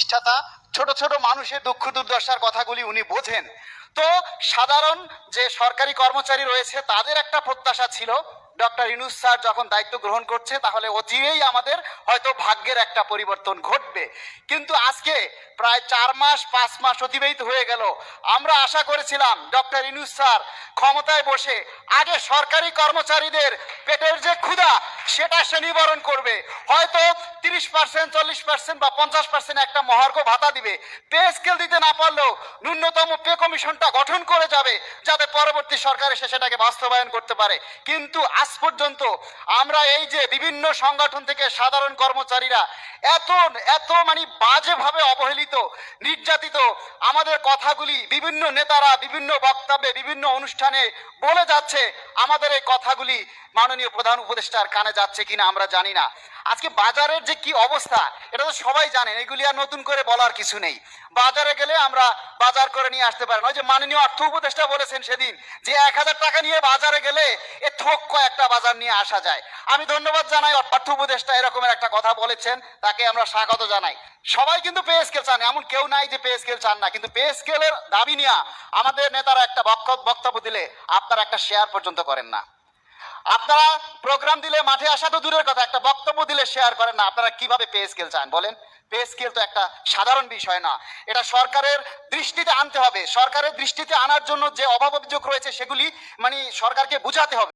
প্রতিষ্ঠাতা, ছোট ছোট মানুষের দুঃখ দুর্দশার কথাগুলি উনি বোঝেন। তো সাধারণ যে সরকারি কর্মচারী রয়েছে, তাদের একটা প্রত্যাশা ছিল, ডক্টর ইনুস স্যার যখন দায়িত্ব গ্রহণ করছে, তাহলে অচিরেই আমাদের হয়তো ভাগ্যের একটা পরিবর্তন ঘটবে। কিন্তু আজকে প্রায় চার মাস, পাঁচ মাস অতিবাহিত হয়ে গেল। আমরা আশা করেছিলাম, ডক্টর ইনুস স্যার ক্ষমতায় বসে আগে সরকারি কর্মচারীদের পেটের যে সেটা সে নিবারণ করবে। হয়তো তিরিশ পার্সেন্ট চল্লিশ পার্সেন্ট বা পঞ্চাশ পার্সেন্ট একটা মহার্ঘ ভাতা দিবে। পে স্কেল দিতে না পারলেও ন্যূনতম পে কমিশনটা গঠন করে যাবে, যাতে পরবর্তী সরকার এসে সেটাকে বাস্তবায়ন করতে পারে। কিন্তু আজ পর্যন্ত আমরা এই যে বিভিন্ন সংগঠন থেকে সাধারণ কর্মচারীরা এত এত মানে বাজেভাবে অবহেলিত, নির্যাতিত, আমাদের কথাগুলি বিভিন্ন নেতারা, বিভিন্ন বক্তব্যে, বিভিন্ন অনুষ্ঠানে বলে যাচ্ছে, আমাদের এই কথাগুলি মাননীয় প্রধান উপদেষ্টার কানে যাচ্ছে কিনা আমরা জানি না। আজকে বাজারের যে কি অবস্থা, এটা তো সবাই জানেন, এগুলি আর নতুন করে বলার কিছু নেই। বাজারে গেলে আমরা বাজার করে নিয়ে আসতে পারেন। ওই যে মাননীয় অর্থ উপদেষ্টা বলেছেন সেদিন যে এক হাজার টাকা নিয়ে বাজারে গেলে এ থোক কয়েকটা বাজার নিয়ে আসা যায়। আমি ধন্যবাদ জানাই অর্থ উপদেষ্টা এরকমের একটা কথা বলেছেন, তাকে আমরা স্বাগত জানাই। সবাই কিন্তু পে স্কেল চান, এমন কেউ নাই যে পে স্কেল চান না। কিন্তু পে স্কেলের দাবি নিয়ে আমাদের নেতারা একটা বক্তব্য দিলে আপনারা একটা শেয়ার পর্যন্ত করেন না। আপনারা প্রোগ্রাম দিলে মাঠে আসা তো দূরের কথা, একটা বক্তব্য দিলে শেয়ার করেন না। আপনারা কীভাবে পে স্কেল চান বলেন? পে স্কেল তো একটা সাধারণ বিষয় না। এটা সরকারের দৃষ্টিতে আনতে হবে। সরকারের দৃষ্টিতে আনার জন্য যে অভাব অভিযোগ রয়েছে, সেগুলি মানে সরকারকে বুঝাতে হবে।